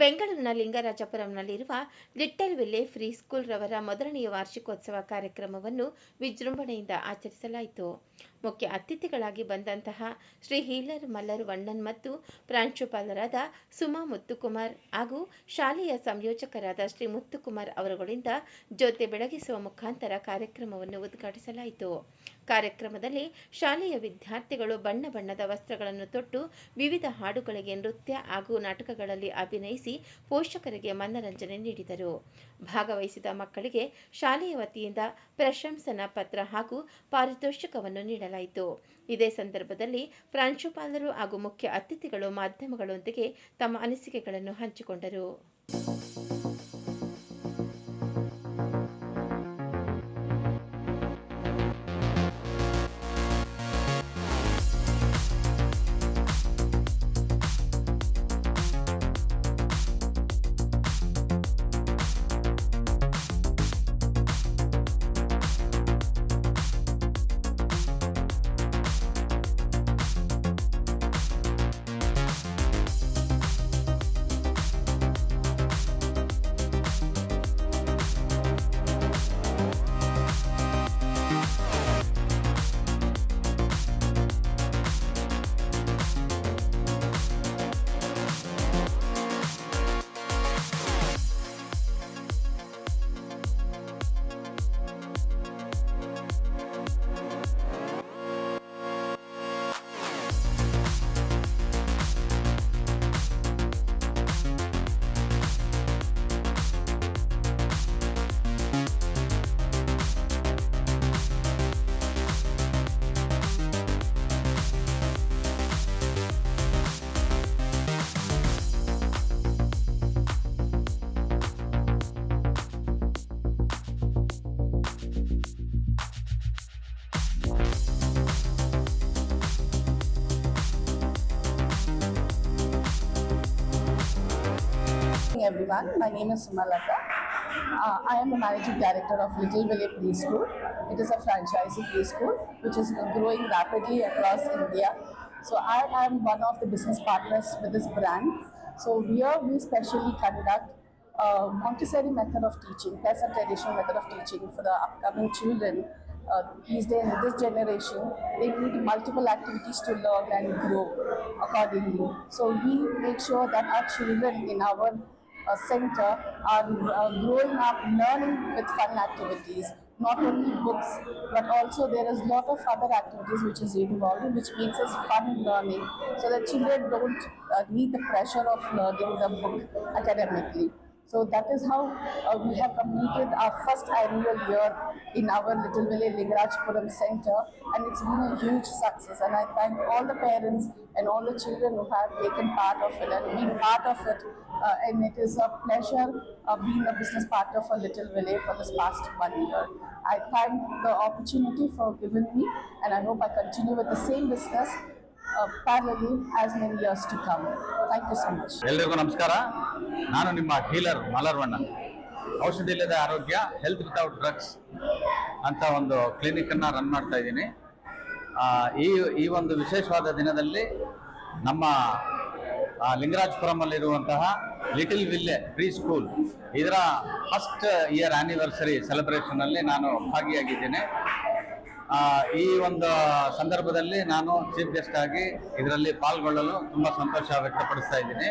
ಬೆಂಗಳೂರಿನ ಲಿಂಗರಾಜಪುರಂನಲ್ಲಿರುವ little ville free school ರವರ ಮೊದಲನೆಯ ವಾರ್ಷಿಕೋತ್ಸವ ಕಾರ್ಯಕ್ರಮವನ್ನು ವಿಜೃಂಭಣೆಯಿಂದ ಆಚರಿಸಲಾಯಿತು. ಮುಖ್ಯ ಅತಿಥಿಗಳಾಗಿ ಬಂದಂತಹ ಶ್ರೀ ಹೀಲರ್ ಮಲ್ಲರ್ ವಣ್ಣನ್ ಮತ್ತು ಪ್ರಾಂಶುಪಾಲರಾದ ಸುಮಾ ಮುತ್ತುಕುಮಾರ್ ಹಾಗೂ ಶಾಲೆಯ ಸಂಯೋಜಕರಾದ ಶ್ರೀ ಮುತ್ತುಕುಮಾರ್ ಅವರುಗಳಿಂದ ಜ್ಯೋತಿ ಬೆಳಗಿಸುವ ಮುಖಾಂತರ ಕಾರ್ಯಕ್ರಮವನ್ನು ಉದ್ಘಾಟಿಸಲಾಯಿತು. ಕಾರ್ಯಕ್ರಮದಲ್ಲಿ ಶಾಲೆಯ ವಿದ್ಯಾರ್ಥಿಗಳು ಬಣ್ಣ ಬಣ್ಣದ ವಸ್ತ್ರಗಳನ್ನು ತೊಟ್ಟು ವಿವಿಧ ಹಾಡುಗಳಿಗೆ ನೃತ್ಯ ಹಾಗೂ ನಾಟಕಗಳಲ್ಲಿ ಅಭಿನಯಿಸಿ ಪೋಷಕರಿಗೆ ಮನರಂಜನೆ ನೀಡಿದರು. ಭಾಗವಹಿಸಿದ ಮಕ್ಕಳಿಗೆ ಶಾಲೆಯ ವತಿಯಿಂದ ಪ್ರಶಂಸನಾ ಪತ್ರ ಹಾಗೂ ಪಾರಿತೋಷಿಕವನ್ನು ನೀಡಲಾಯಿತು. ಇದೇ ಸಂದರ್ಭದಲ್ಲಿ ಪ್ರಾಂಶುಪಾಲರು ಹಾಗೂ ಮುಖ್ಯ ಅತಿಥಿಗಳು ಮಾಧ್ಯಮಗಳೊಂದಿಗೆ ತಮ್ಮ ಅನಿಸಿಕೆಗಳನ್ನು ಹಂಚಿಕೊಂಡರು. Everyone. My name is Sumalata. Uh, I am the managing director of Little Village Preschool. It is a franchisee preschool which is growing rapidly across India. So I am one of the business partners with this brand. So here we specially conduct a Montessori method of teaching, plus a traditional method of teaching for the upcoming children. Uh, these days, this generation, they need multiple activities to learn and grow accordingly. So we make sure that our children in our uh, center are uh, growing up learning with fun activities not only books but also there is a lot of other activities which is involved which makes us fun learning so that children don't uh, need the pressure of learning the book academically so that is how uh, we have completed our first annual year in our Little Village Lingarajpuram Center and it's been a huge success and I thank all the parents and all the children who have taken part of it and been part of it uh, and it is a pleasure uh, being a business partner for Little Village for this past one year. I thank the opportunity for giving me and I hope I continue with the same business parallelly as many years to come. Thank you so much. ಎಲ್ರಿಗೂ ನಮಸ್ಕಾರ ನಾನು ನಿಮ್ಮ healer ಮಲರ್ವಣ್ಣ ಔಷಧಿ ಇಲ್ಲದ ಆರೋಗ್ಯ health without drugs ಅಂತ ಒಂದು ಕ್ಲಿನಿಕನ್ನು run ಮಾಡ್ತಾ ಇದ್ದೀನಿ ಈ ಈ ಒಂದು ವಿಶೇಷವಾದ ದಿನದಲ್ಲಿ ನಮ್ಮ ಲಿಂಗರಾಜಪುರಮಲ್ಲಿರುವಂತಹ ಲಿಟಲ್ ವಿಲ್ಲೆ ಪ್ರೀ ಸ್ಕೂಲ್ ಇದರ ಫಸ್ಟ್ ಇಯರ್ ಆನಿವರ್ಸರಿ ಸೆಲೆಬ್ರೇಷನಲ್ಲಿ ನಾನು ಭಾಗಿಯಾಗಿದ್ದೇನೆ ಈ ಒಂದು ಸಂದರ್ಭದಲ್ಲಿ ನಾನು ಚೀಫ್ ಗೆಸ್ಟ್ ಆಗಿ ಇದರಲ್ಲಿ ಪಾಲ್ಗೊಳ್ಳಲು ತುಂಬ ಸಂತೋಷ ವ್ಯಕ್ತಪಡಿಸ್ತಾ ಇದ್ದೀನಿ.